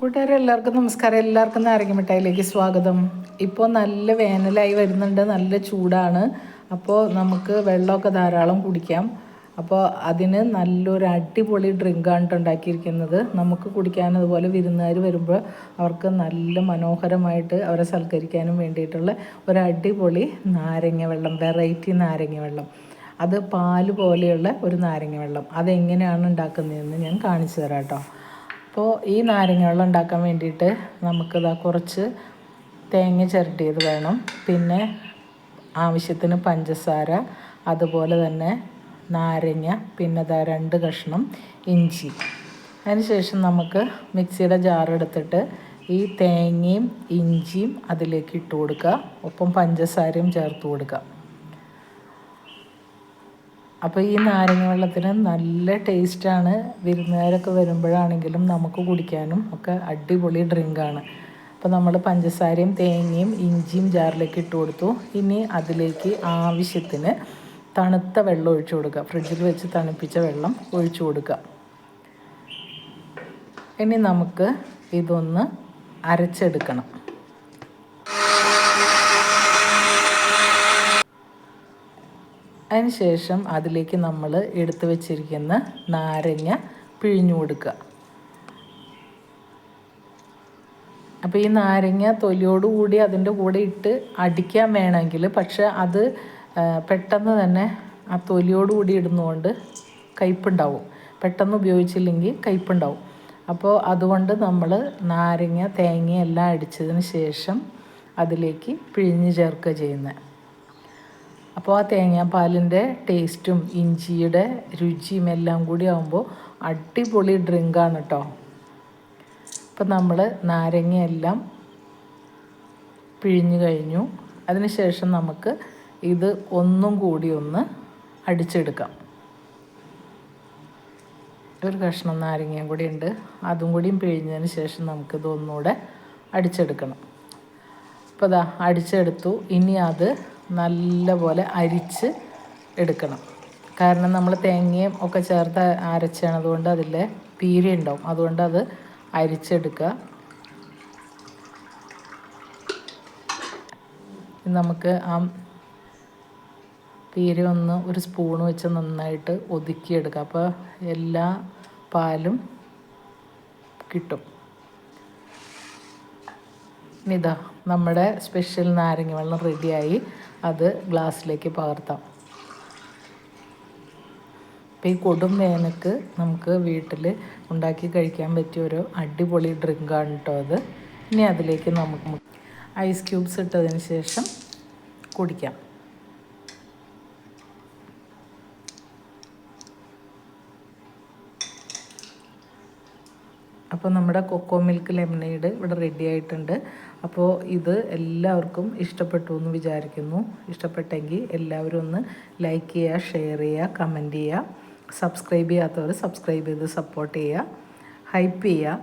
കൂട്ടുകാരെ എല്ലാവർക്കും നമസ്കാരം. എല്ലാവർക്കും നാരങ്ങ മിഠായിലേക്ക് സ്വാഗതം. ഇപ്പോൾ നല്ല വേനലായി വരുന്നുണ്ട്. നല്ല ചൂടാണ്. അപ്പോൾ നമുക്ക് വെള്ളമൊക്കെ ധാരാളം കുടിക്കാം. അപ്പോൾ അതിന് നല്ലൊരു അടിപൊളി ഡ്രിങ്കാണ് ഉണ്ടാക്കിയിരിക്കുന്നത്. നമുക്ക് കുടിക്കാൻ അതുപോലെ വിരുന്നുകാർ വരുമ്പോൾ അവർക്ക് നല്ല മനോഹരമായിട്ട് അവരെ സൽക്കരിക്കാനും വേണ്ടിയിട്ടുള്ള ഒരു അടിപൊളി നാരങ്ങ വെള്ളം വെറൈറ്റി നാരങ്ങ വെള്ളം. അത് പാൽ പോലെയുള്ള ഒരു നാരങ്ങ വെള്ളം. അതെങ്ങനെയാണ് ഉണ്ടാക്കുന്നതെന്ന് ഞാൻ കാണിച്ചു തരാം കേട്ടോ അപ്പോൾ ഈ നാരങ്ങ വെള്ളം ഉണ്ടാക്കാൻ വേണ്ടിയിട്ട് നമുക്കിതാ കുറച്ച് തേങ്ങ ചിരട്ടിയത് വേണം. പിന്നെ ആവശ്യത്തിന് പഞ്ചസാര അതുപോലെ തന്നെ നാരങ്ങ പിന്നെ ഇതാ രണ്ട് കഷ്ണം ഇഞ്ചി. അതിനുശേഷം നമുക്ക് മിക്സിയുടെ ജാറെടുത്തിട്ട് ഈ തേങ്ങയും ഇഞ്ചിയും അതിലേക്ക് ഇട്ട് കൊടുക്കുക. ഒപ്പം പഞ്ചസാരയും ചേർത്ത് കൊടുക്കുക. അപ്പോൾ ഈ നാരങ്ങ വെള്ളത്തിന് നല്ല ടേസ്റ്റാണ് വിരുന്നുകാരൊക്കെ വരുമ്പോഴാണെങ്കിലും നമുക്ക് കുടിക്കാനും ഒക്കെ അടിപൊളി ഡ്രിങ്കാണ് അപ്പോൾ നമ്മൾ പഞ്ചസാരയും തേങ്ങയും ഇഞ്ചിയും ജാറിലേക്ക് ഇട്ട് കൊടുത്തു. ഇനി അതിലേക്ക് ആവശ്യത്തിന് തണുത്ത വെള്ളം ഒഴിച്ചു കൊടുക്കുക. ഫ്രിഡ്ജിൽ വെച്ച് തണുപ്പിച്ച വെള്ളം ഒഴിച്ചു കൊടുക്കുക. ഇനി നമുക്ക് ഇതൊന്ന് അരച്ചെടുക്കണം. അതിനുശേഷം അതിലേക്ക് നമ്മൾ എടുത്തു വച്ചിരിക്കുന്ന നാരങ്ങ പിഴിഞ്ഞു കൊടുക്കുക. അപ്പോൾ ഈ നാരങ്ങ തൊലിയോടുകൂടി അതിന്റെ കൂടെ ഇട്ട് അടിക്കാൻ വേണമെങ്കിൽ പക്ഷെ അത് പെട്ടെന്ന് തന്നെ ആ തൊലിയോടുകൂടി ഇടുന്നതുകൊണ്ട് കയ്പുണ്ടാവും. പെട്ടെന്ന് ഉപയോഗിച്ചില്ലെങ്കിൽ കയ്പുണ്ടാവും. അപ്പോൾ അതുകൊണ്ട് നമ്മൾ നാരങ്ങ തേങ്ങ എല്ലാം അടിച്ചതിന് ശേഷം അതിലേക്ക് പിഴിഞ്ഞ് ചേർക്കുക ചെയ്യുന്നത്. അപ്പോൾ ആ തേങ്ങാപ്പാലിന്റെ ടേസ്റ്റും ഇഞ്ചിയുടെ രുചിയും എല്ലാം കൂടി ആകുമ്പോൾ അടിപൊളി ഡ്രിങ്കാണ് കേട്ടോ. അപ്പോൾ നമ്മൾ നാരങ്ങയെല്ലാം പിഴിഞ്ഞു കഴിഞ്ഞു. അതിനുശേഷം നമുക്ക് ഇത് ഒന്നും കൂടി ഒന്ന് അടിച്ചെടുക്കാം. ഒരു കഷ്ണം നാരങ്ങയും കൂടി ഉണ്ട്. അതും കൂടിയും പിഴിഞ്ഞതിന് ശേഷം നമുക്കിത് ഒന്നുകൂടെ അടിച്ചെടുക്കണം. അപ്പോൾ ഇതാ അടിച്ചെടുത്തു. ഇനി അത് നല്ലപോലെ അരിച്ച് എടുക്കണം. കാരണം നമ്മൾ തേങ്ങയും ഒക്കെ ചേർത്ത് അരച്ചാണ്. അതുകൊണ്ട് അതിൽ പീര ഉണ്ടാവും. അതുകൊണ്ട് അത് അരിച്ചെടുക്കുക. നമുക്ക് ആ പീര ഒന്ന് ഒരു സ്പൂൺ വെച്ച് നന്നായിട്ട് ഒതുക്കിയെടുക്കുക അപ്പോൾ എല്ലാ പാലും കിട്ടും. ഇതാ നമ്മുടെ സ്പെഷ്യൽ നാരങ്ങ വെള്ളം റെഡിയായി. അത് ഗ്ലാസ്സിലേക്ക് പകർത്താം. അപ്പോൾ ഈ കൊടും വേനക്ക് നമുക്ക് വീട്ടിൽ ഉണ്ടാക്കി കഴിക്കാൻ പറ്റിയ ഒരു അടിപൊളി ഡ്രിങ്കാണ് കേട്ടോ അത്. ഇനി അതിലേക്ക് നമുക്ക് ഐസ് ക്യൂബ്സ് ഇട്ടതിന് ശേഷം കുടിക്കാം. അപ്പോൾ നമ്മുടെ കൊക്കോ മിൽക്ക് ലെമനേഡ് ഇവിടെ റെഡി ആയിട്ടുണ്ട്. അപ്പോൾ ഇത് എല്ലാവർക്കും ഇഷ്ടപ്പെട്ടു എന്ന് വിചാരിക്കുന്നു. ഇഷ്ടപ്പെട്ടെങ്കിൽ എല്ലാവരും ഒന്ന് ലൈക്ക് ചെയ്യുക ഷെയർ ചെയ്യുക കമന്റ് ചെയ്യുക. സബ്സ്ക്രൈബ് ചെയ്യാത്തവർ സബ്സ്ക്രൈബ് ചെയ്ത് സപ്പോർട്ട് ചെയ്യുക. ഹൈപ്പ് ചെയ്യുക.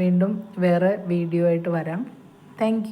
വീണ്ടും വേറെ വീഡിയോ ആയിട്ട് വരാം. താങ്ക്